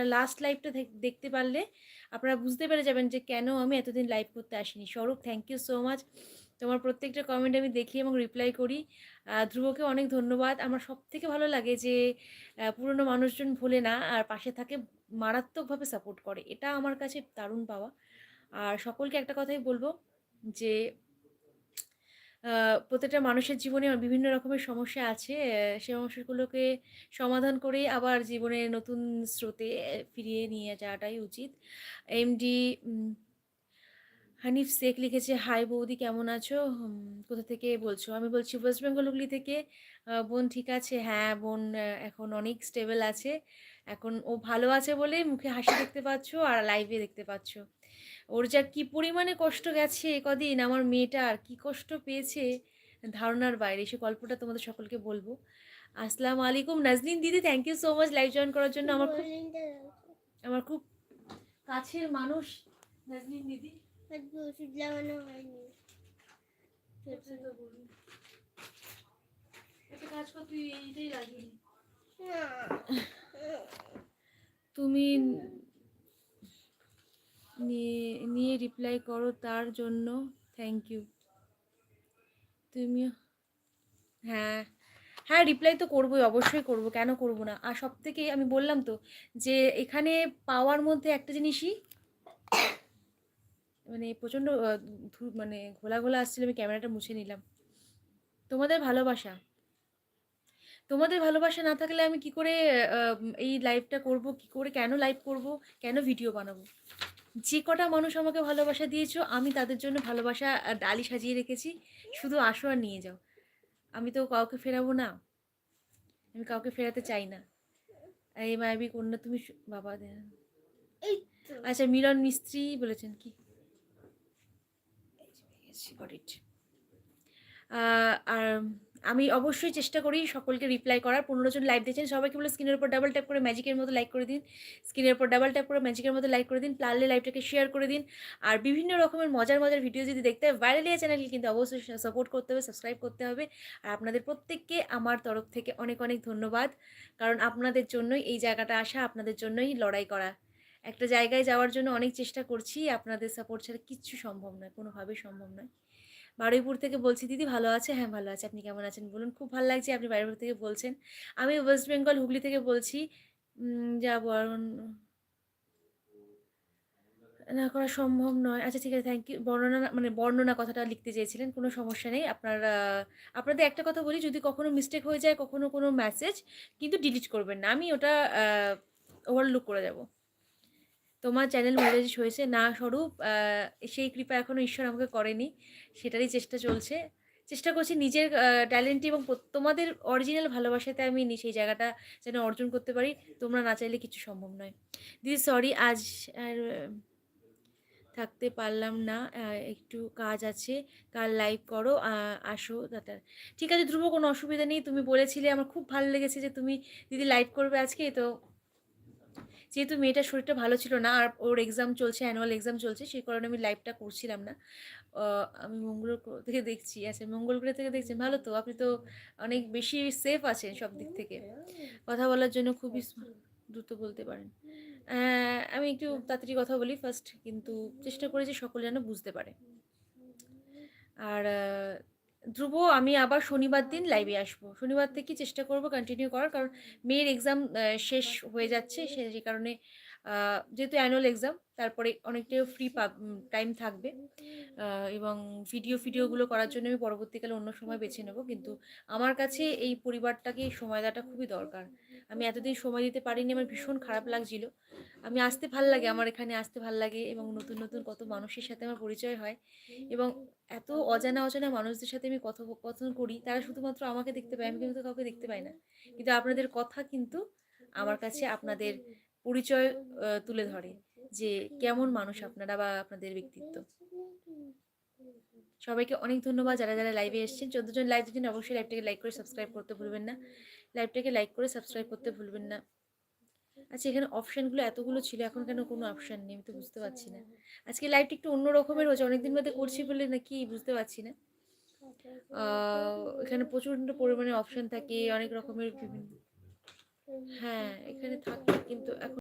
আপনারা লাস্ট লাইভটা দেখতে পারলে আপনারা বুঝতে পেরে যাবেন যে কেন আমি এতদিন লাইভ করতে আসিনি। স্বরূপ থ্যাংক ইউ সো মাচ তোমার প্রত্যেকটা কমেন্ট আমি দেখি এবং রিপ্লাই করি। ধ্রুবকে অনেক ধন্যবাদ। আমার সব থেকে ভালো লাগে যে পুরনো মানুষজন ভোলে না আর পাশে থাকে মারাত্মকভাবে সাপোর্ট করে। এটা আমার কাছে দারুণ পাওয়া। আর সকলকে একটা কথাই বলব যে প্রত্যেকটা মানুষের জীবনে বিভিন্ন রকমের সমস্যা আছে। সে সমস্যাগুলোকে সমাধান করেই আবার জীবনের নতুন স্রোতে ফিরিয়ে নিয়ে যাওয়াটাই উচিত। এমডি হানিফ শেখ লিখেছে, হাই বৌদি, কেমন আছো? কোথা থেকে বলছো? আমি বলছি, ওয়েস্ট বেঙ্গল হুগলি থেকে। বোন ঠিক আছে? হ্যাঁ বোন এখন অনেক স্টেবল আছে। এখন ও ভালো আছে বলে মুখে হাসি দেখতে পাচ্ছো আর লাইভে দেখতে পাচ্ছো। ওর যা কি পরিমাণে কষ্ট গেছে কদিন আমার মেয়েটার কী কষ্ট পেয়েছে ধারণার বাইরে সে গল্পটা তোমাদের সকলকে বলব। আসসালামু আলাইকুম। নাজনীন দিদি thank you so much live join করার জন্য। আমার খুব আমার খুব কাছের মানুষ নাজনীন দিদি। ওষুধ লাগানো হয়নি একটা কাজ কর তুই এইটাই লাগিয়ে তুমি নিয়ে রিপ্লাই করো তার জন্য। থ্যাংক ইউ তুমিও হ্যাঁ। হ্যাঁ রিপ্লাই তো করবোই, অবশ্যই করব। কেন করব না? আর সব থেকে আমি বললাম তো যে, এখানে পাওয়ার মধ্যে একটা জিনিসই মানে প্রচণ্ড মানে ঘোলা ঘোলা আসছিল, আমি ক্যামেরাটা মুছে নিলাম। তোমাদের ভালোবাসা। তোমাদের ভালোবাসা না থাকলে আমি কি করে এই লাইভটা করব? কি করে কেন লাইভ করব? কেন ভিডিও বানাবো? যে কটা মানুষ আমাকে ভালোবাসা দিয়েছ আমি তাদের জন্য ভালোবাসা ডালি সাজিয়ে রেখেছি। শুধু আসো আর নিয়ে যাও। আমি তো কাউকে ফেরাবো না। আমি কাউকে ফেরাতে চাই না। এই মায়াবী কন্যা তুমি বাবা আচ্ছা মিলন মিস্ত্রি বলেছেন কি. আর আমি অবশ্যই চেষ্টা করি সকলকে রিপ্লাই করার। পনেরো জন লাইভ দিয়েছেন, সবাইকে বলে স্ক্রিনের উপর ডাবল ট্যাপ করে ম্যাজিকের মতো লাইক করে দিন। স্ক্রিনের উপর ডাবল ট্যাপ করে ম্যাজিকের মতো লাইক করে দিন। পারলে লাইভটাকে শেয়ার করে দিন। আর বিভিন্ন রকমের মজার মজার ভিডিও যদি দেখতে হয় ভাইরালিয়া চ্যানেলকে কিন্তু অবশ্যই সাপোর্ট করতে হবে সাবস্ক্রাইব করতে হবে। আর আপনাদের প্রত্যেককে আমার তরফ থেকে অনেক অনেক ধন্যবাদ। কারণ আপনাদের জন্যই এই জায়গাটা আসা, আপনাদের জন্যই লড়াই করা। একটা জায়গায় যাওয়ার জন্য অনেক চেষ্টা করছি, আপনাদের সাপোর্ট ছাড়া কিচ্ছু সম্ভব নয়, কোনোভাবেই সম্ভব নয়। বারুইপুর থেকে বলছি, দিদি ভালো আছে? হ্যাঁ ভালো আছে। আপনি কেমন আছেন? বলুন, খুব ভালো লাগছে আপনি বারুইপুর থেকে বলছেন। আমি ওয়েস্ট বেঙ্গল হুগলি থেকে বলছি। যা না, করা সম্ভব নয়। আচ্ছা ঠিক আছে থ্যাংক ইউ বর্ণনা মানে বর্ণনা কথাটা লিখতে চেয়েছিলেন, কোনো সমস্যা নেই। আপনার, আপনাদের একটা কথা বলি, যদি কখনো মিস্টেক হয়ে যায়, কখনো কোনো মেসেজ কিন্তু ডিলিট করবেন না। আমি ওটা ওভারলুক করে যাব। তোমার চ্যানেল মনিটাইজ হয়েছে, না স্বরূপ সেই কৃপা এখনও ঈশ্বর আমাকে করেনি, সেটারই চেষ্টা চলছে। চেষ্টা করছি নিজের ট্যালেন্ট এবং তোমাদের অরিজিনাল ভালোবাসাতে আমি সেই জায়গাটা যেন অর্জন করতে পারি, তোমরা না চাইলে কিছু সম্ভব নয়। দিদি সরি আজ আর থাকতে পারলাম না একটু কাজ আছে, কাল লাইভ করো আসো দাদা ঠিক আছে, ধ্রুব, কোনো অসুবিধা নেই, তুমি বলেছিলে, আমার খুব ভালো লেগেছে যে তুমি দিদি লাইভ করবে আজকে, তো যেহেতু মেয়েটার শরীরটা ভালো ছিল না, আর ওর এক্সাম চলছে অ্যানুয়াল এক্সাম চলছে, সেই কারণে আমি লাইভটা করছিলাম না। আমি মঙ্গল থেকে দেখছি আচ্ছা মঙ্গল গ্রহ থেকে দেখছেন, ভালো তো? আপনি তো অনেক বেশি সেফ আছেন সব দিক থেকে। কথা বলার জন্য খুবই দ্রুত বলতে পারেন। আমি একটু তাড়াতাড়ি কথা বলি ফার্স্ট কিন্তু চেষ্টা করি যে সকলে যেন বুঝতে পারে। আর ধ্রুব, আমি আবার শনিবার দিন লাইভে আসব। শনিবার থেকে চেষ্টা করব কন্টিনিউ করার, কারণ মেয়ের এক্সাম শেষ হয়ে যাচ্ছে। সে, যে কারণে যেহেতু অ্যানুয়াল এক্সাম তারপরে অনেকটাই ফ্রি টাইম থাকবে। এবং ভিডিও ফিডিওগুলো করার জন্য আমি পরবর্তীকালে অন্য সময় বেছে নেব। কিন্তু আমার কাছে এই পরিবারটাকে সময় দেওয়াটা খুবই দরকার। আমি এতদিন সময় দিতে পারিনি, আমার ভীষণ খারাপ লাগছিল। আমি আসতে ভালো লাগে, আমার এখানে আসতে ভালো লাগে এবং নতুন নতুন কত মানুষের সাথে আমার পরিচয় হয়। এবং এত অজানা অজানা মানুষদের সাথে আমি কথোপকথন করি তারা শুধুমাত্র আমাকে দেখতে পায় আমি কিন্তু কাউকে দেখতে পাই না। কিন্তু আপনাদের কথা কিন্তু আমার কাছে আপনাদের পরিচয় তুলে ধরে যে কেমন মানুষ আপনারা বা আপনাদের ব্যক্তিত্ব। সবাইকে অনেক ধন্যবাদ। যারা যারা লাইভে এসেছেন চোদ্দ জন লাইভ দিন অবশ্যই লাইভটাকে লাইক করে সাবস্ক্রাইব করতে ভুলবেন না। লাইভটাকে লাইক করে সাবস্ক্রাইব করতে ভুলবেন না। আচ্ছা এখানে অপশানগুলো এতগুলো ছিল, এখন কেন কোনো অপশান নেই? আমি তো বুঝতে পারছি না। আজকে লাইভটা একটু অন্য রকমের হচ্ছে অনেকদিন মধ্যে করছি বলে নাকি বুঝতে পারছি না। এখানে প্রচণ্ড পরিমাণে অপশান থাকে, অনেক রকমের বিভিন্ন হ্যাঁ এখানে থাকে কিন্তু এখন